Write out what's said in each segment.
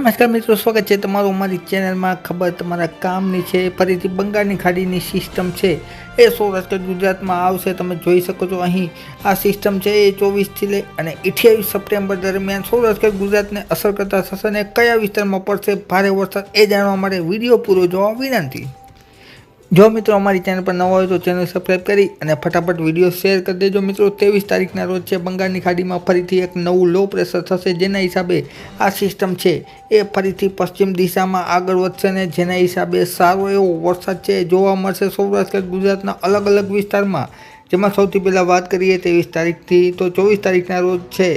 નમસ્કાર મિત્રો, સ્વાગત છે તમારું અમારી ચેનલમાં. ખબર તમારા કામની છે, ફરીથી બંગાળની ખાડીની સિસ્ટમ છે. એ સૌરાષ્ટ્ર ગુજરાતમાં આવશે, તમે જોઈ શકો છો અહીં. આ સિસ્ટમ છે એ ચોવીસથી લઈ અને અઠ્યાવીસ સપ્ટેમ્બર દરમિયાન સૌરાષ્ટ્ર ગુજરાતને અસર કરતા થશે અને કયા વિસ્તારમાં પડશે ભારે વરસાદ એ જાણવા માટે વીડિયો પૂરો જોવા વિનંતી. જો મિત્રો અમારી ચેનલ પર નવા હોય તો ચેનલ સબસ્ક્રાઈબ કરી અને ફટાફટ વીડિયો શેર કરી દેજો મિત્રો. ત્રેવીસ તારીખના રોજ છે બંગાળની ખાડીમાં ફરીથી એક નવું લો પ્રેશર થશે જેના હિસાબે આ સિસ્ટમ છે એ ફરીથી પશ્ચિમ દિશામાં આગળ વધશે ને જેના હિસાબે સારો એવો વરસાદ છે જોવા મળશે સૌરાષ્ટ્ર, ગુજરાતના અલગ અલગ વિસ્તારમાં. જેમાં સૌથી પહેલાં વાત કરીએ ત્રેવીસ તારીખથી તો ચોવીસ તારીખના રોજ છે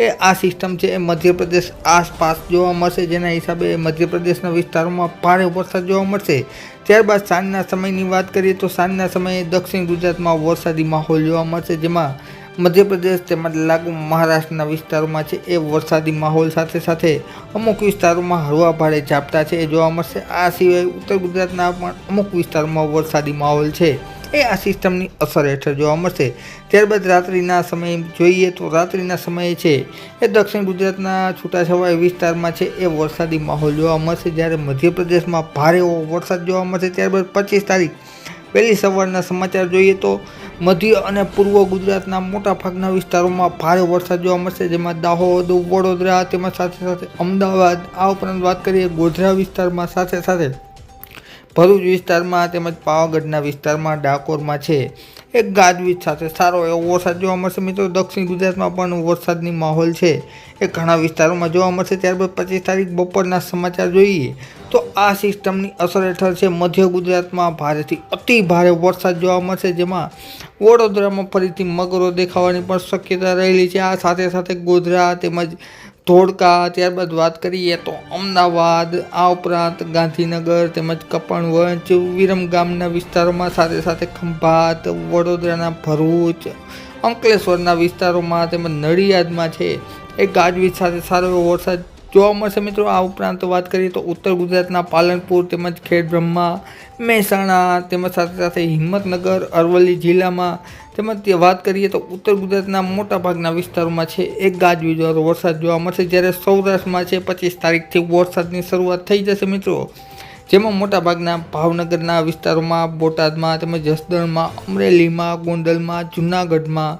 એ આ સિસ્ટમ છે એ મધ્યપ્રદેશ આસપાસ જોવા મળશે, જેના હિસાબે મધ્યપ્રદેશના વિસ્તારોમાં ભારે વરસાદ જોવા મળશે. ત્યારબાદ સાંજના સમયની વાત કરીએ તો સાંજના સમયે દક્ષિણ ગુજરાતમાં વરસાદી માહોલ જોવા મળશે, જેમાં મધ્યપ્રદેશ તેમજ લાગુ મહારાષ્ટ્રના વિસ્તારોમાં છે એ વરસાદી માહોલ સાથે સાથે અમુક વિસ્તારોમાં હળવા ભારે ઝાપટા છે એ જોવા મળશે. આ સિવાય ઉત્તર ગુજરાતના પણ અમુક વિસ્તારોમાં વરસાદી માહોલ છે. એ આ સિસ્ટમની અસર હેઠળ જોવા મળશે. ત્યારબાદ રાત્રિના સમયે જોઈએ તો રાત્રિના સમયે છે એ દક્ષિણ ગુજરાતના છૂટાછવાયા વિસ્તારમાં છે એ વરસાદી માહોલ જોવા મળશે. જ્યારે મધ્યપ્રદેશમાં ભારે વરસાદ જોવા મળશે. ત્યારબાદ પચીસ તારીખ વહેલી સવારના સમાચાર જોઈએ તો મધ્ય અને પૂર્વ ગુજરાતના મોટા ભાગના વિસ્તારોમાં ભારે વરસાદ જોવા મળશે. જેમાં દાહોદ, વડોદરા તેમજ સાથે સાથે અમદાવાદ, આ ઉપરાંત વાત કરીએ ગોધરા વિસ્તારમાં સાથે સાથે ભરૂચ વિસ્તારમાં તેમજ પાવાગઢના વિસ્તારમાં ડાકોરમાં છે. એક ગાજવીજ સાથે સારો એવો વરસાદ જોવા મળશે. મિત્રો, દક્ષિણ ગુજરાતમાં પણ વરસાદની માહોલ છે. એ ઘણા વિસ્તારોમાં જોવા મળશે. ત્યારબાદ પચીસ તારીખ બપોરના સમાચાર જોઈએ તો આ સિસ્ટમની અસર હેઠળ છે. મધ્ય ગુજરાતમાં ભારેથી અતિ ભારે વરસાદ જોવા મળશે, જેમાં વડોદરામાં ફરીથી મગરો દેખાવાની પણ શક્યતા રહેલી છે. આ સાથે સાથે ગોધરા તેમજ ધોળકા, ત્યારબાદ વાત કરીએ તો અમદાવાદ, આ ઉપરાંત ગાંધીનગર તેમજ કપણવંચ વિરમ ગામના વિસ્તારોમાં સાથે સાથે ખંભાત, વડોદરાના ભરૂચ, અંકલેશ્વરના વિસ્તારોમાં તેમજ નડિયાદમાં છે. એ ગાજવીજ સાથે સારો એવો વરસાદ જોવા મળશે મિત્રો, આ ઉપરાંત વાત કરીએ તો ઉત્તર ગુજરાતના પાલનપુર તેમજ ખેડબ્રહ્મા મહેસાણા તેમજ સાથે સાથે હિંમતનગર, અરવલ્લી જિલ્લામાં તેમજ તે વાત કરીએ તો ઉત્તર ગુજરાતના મોટાભાગના વિસ્તારોમાં છે, એક ગાજવીજવાળો વરસાદ જોવા મળશે. જ્યારે સૌરાષ્ટ્રમાં છે, પચીસ તારીખથી વરસાદની શરૂઆત થઈ જશે મિત્રો. જેમાં મોટાભાગના ભાવનગરના વિસ્તારોમાં, બોટાદમાં તેમજ જસદણમાં, અમરેલીમાં, ગોંડલમાં, જૂનાગઢમાં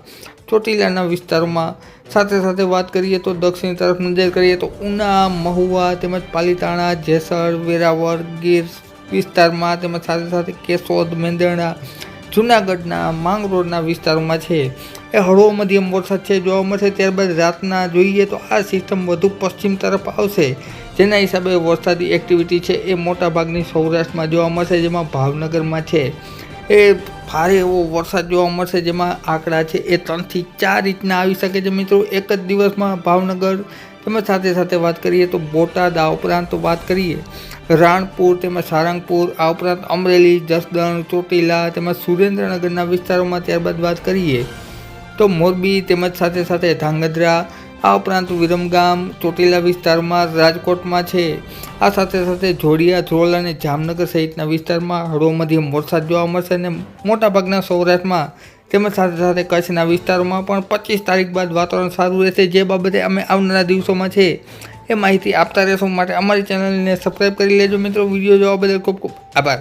ચોટીલાના વિસ્તારોમાં. સાથે સાથે વાત કરીએ તો દક્ષિણ તરફ નજર કરીએ તો ઉના, મહુવા તેમજ પાલીતાણા, જેસર, વેરાવળ, ગીર વિસ્તારમાં તેમજ સાથે સાથે કેશોદ, મેંદરણા, જૂનાગઢના, માંગરોળના વિસ્તારોમાં છે. એ હળવો મધ્યમ વરસાદ છે. જોવા મળશે ત્યારબાદ રાતના જોઈએ તો આ સિસ્ટમ વધુ પશ્ચિમ તરફ આવશે. જેના હિસાબે વરસાદી એક્ટિવિટી છે એ મોટાભાગની સૌરાષ્ટ્રમાં જોવા મળશે, જેમાં ભાવનગરમાં છે. એ ભારે એવો વરસાદ જોવા મળશે જેમાં આંકડા છે એ ત્રણથી ચાર ઇંચના આવી શકે છે મિત્રો. એક જ દિવસમાં ભાવનગર તેમજ સાથે સાથે વાત કરીએ તો બોટાદ આ ઉપરાંત વાત કરીએ રાણપુર તેમજ સારંગપુર, આ ઉપરાંત અમરેલી, જસદણ, ચોટીલા તેમજ સુરેન્દ્રનગરના વિસ્તારોમાં ત્યારબાદ વાત કરીએ તો મોરબી તેમજ સાથે સાથે ધાંગધ્રા આ ઉપરાંત વિરમગામ ચોટીલા વિસ્તારમાં, રાજકોટમાં છે. આ સાથે સાથે જોડિયા, ધ્રોલ અને જામનગર સહિતના વિસ્તારમાં હળવો મધ્યમ વરસાદ જોવા મળશે અને મોટાભાગના સૌરાષ્ટ્રમાં તેમજ સાથે સાથે કચ્છના વિસ્તારોમાં પણ પચીસ તારીખ બાદ વાતાવરણ સારું રહેશે. જે બાબતે અમે આવનારા દિવસોમાં છે એ માહિતી આપતા રહેશો. માટે અમારી ચેનલને સબસ્ક્રાઈબ કરી લેજો મિત્રો. વીડિયો જોવા બદલ ખૂબ ખૂબ આભાર.